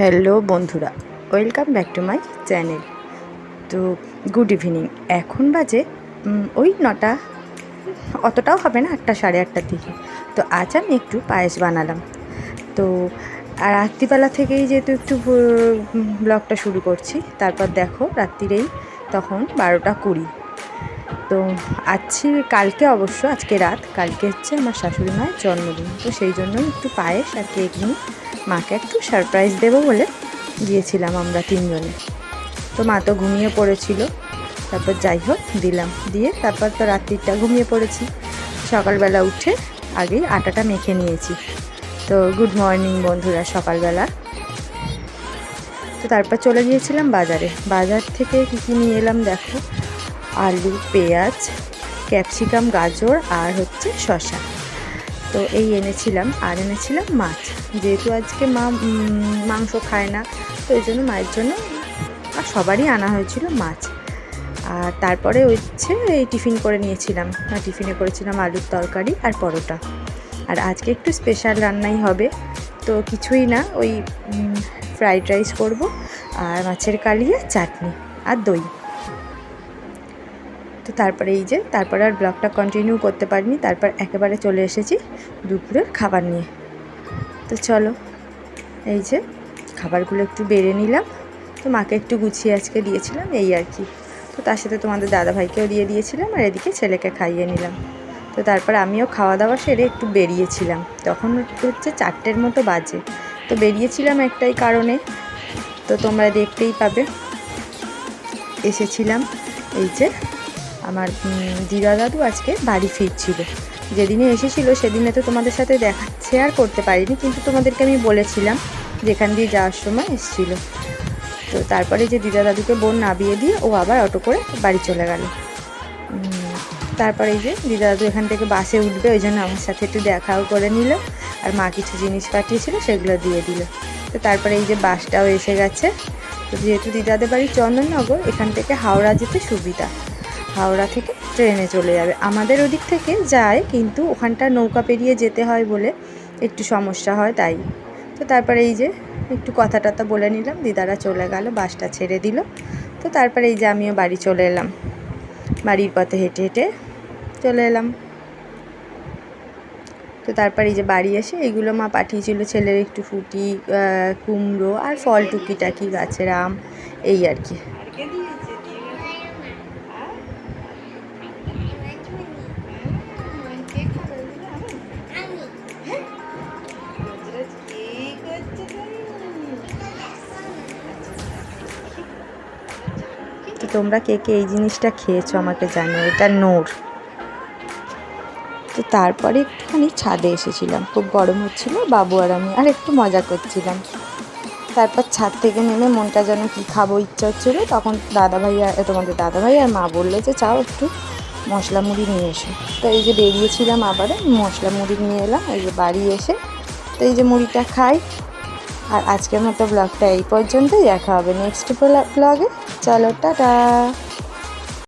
Hello বন্ধুরা, welcome back to my channel. তো good evening, এখন বাজে ওই নটা, অতটাও হবে না, আটটা সাড়ে আটটার দিকে। তো আজ আমি একটু পায়েস বানালাম। তো আর রাত্রিবেলা থেকেই যেহেতু একটু ব্লগটা শুরু করছি, তারপর দেখো রাত্রিরেই তখন বারোটা কুড়ি। তো আজকে, কালকে অবশ্য, আজকে রাত, কালকে হচ্ছে আমার শাশুড়ি মায়ের জন্মদিন। তো সেই জন্যই একটু পায়েস আর কেক নিয়ে মাকে একটু সারপ্রাইজ দেবো বলে গিয়েছিলাম আমরা তিনজনে। তো মা তো ঘুমিয়ে পড়েছিল। তারপর যাই হোক, দিলাম। দিয়ে তারপর তো রাত্রিটা ঘুমিয়ে পড়েছি। সকালবেলা উঠে আগেই আটাটা মেখে নিয়েছি। তো গুড মর্নিং বন্ধুরা, সকালবেলা। তো তারপর চলে গিয়েছিলাম বাজারে। বাজার থেকে কী কী নিয়ে এলাম দেখো। আলু, পেঁয়াজ, ক্যাপসিকাম, গাজর আর হচ্ছে শসা। তো এই এনেছিলাম আর এনেছিলাম মাছ। যেহেতু আজকে মা মাংস খায় না, তো এই জন্য মায়ের জন্য আর সবারই আনা হয়েছিল মাছ। আর তারপরে হচ্ছে এই টিফিন করে নিয়েছিলাম। টিফিনে করেছিলাম আলুর তরকারি আর পরোটা। আর আজকে একটু স্পেশাল রান্নাই হবে। তো কিছুই না, ওই ফ্রাইড রাইস করব আর মাছের কালিয়া চাটনি আর দই। তো তারপরে এই যে, তারপরে আর ব্লগটা কন্টিনিউ করতে পারিনি, তারপর একেবারে চলে এসেছি দুপুরের খাবার নিয়ে। তো চলো, এই যে খাবারগুলো একটু বেড়ে নিলাম। তো মাকে একটু গুছিয়ে আজকে দিয়েছিলাম, এই আর কি। তো তার সাথে তোমাদের দাদাভাইকেও দিয়ে দিয়েছিলাম আর এদিকে ছেলেকে খাইয়ে নিলাম। তো তারপর আমিও খাওয়া দাওয়া সেরে একটু বেরিয়েছিলাম। তখন হচ্ছে চারটের মতো বাজে। তো বেরিয়েছিলাম একটাই কারণে। তো তোমরা দেখতেই পাবে। এসেছিলাম, এই যে দিদা দাদু আজকে বাড়ি ফিরছিল। যেদিনে এসেছিল সেদিনে তো তোমাদের সাথে দেখা শেয়ার করতে পারিনি, কিন্তু তোমাদেরকে আমি বলেছিলাম যেখান দিয়ে যাওয়ার সময় এসেছিল। তো তারপরে যে দিদা দাদুকে বোন নামিয়ে দিয়ে ও আবার অটো করে বাড়ি চলে গেল। তারপরে যে দিদা দাদু এখান থেকে বাসে উঠবে, ওই জন্য আমার সাথে একটু দেখাও করে নিল, আর মা কিছু জিনিস পাঠিয়েছিল সেগুলো দিয়ে দিল। তো তারপরে এই যে বাসটাও এসে গেছে। তো যেহেতু দিদাদের বাড়ি চন্দননগর, এখান থেকে হাওড়া যেতে সুবিধা। হাওড়া থেকে ট্রেনে চলে যাবে। আমাদের ওদিক থেকে যায়, কিন্তু ওখানটা নৌকা পেরিয়ে যেতে হয় বলে একটু সমস্যা হয় তাই। তো তারপরে এই যে একটু কথা টথা বলে নিলাম, দিদারা চলে গেল, বাসটা ছেড়ে দিল। তো তারপরে এই যে আমিও বাড়ি চলে এলাম। বাড়ির পথে হেঁটে হেঁটে চলে এলাম। তো তারপর এই যে বাড়ি এসে এগুলো মা পাঠিয়েছিল ছেলের একটু ফুটি কুমড়ো আর ফল টুকিটাকি, গাছের আম, এই আর কি। তো তোমরা কে কে এই জিনিসটা খেয়েছো আমাকে জানিও, এটা নোর। তো তারপরে একটুখানি ছাদে এসেছিলাম, খুব গরম হচ্ছিল, বাবু আর আমি আর একটু মজা করছিলাম। তারপর ছাদ থেকে নেমে মনটা যেন কী খাব, ইচ্ছা হচ্ছিল, তখন দাদাভাই আর, তোমাদের দাদাভাই আর মা বলল যে, চাও একটু মশলা মুড়ি নিয়ে এসো। তো এই যে বেরিয়েছিলাম আবার মশলা মুড়ি নিয়ে এলাম, এই যে বাড়ি এসে, তো এই যে মুড়িটা খাই। আর আজকের মতো ব্লগটা এই পর্যন্তই, দেখা হবে নেক্সট ব্লগে চলো টাটা।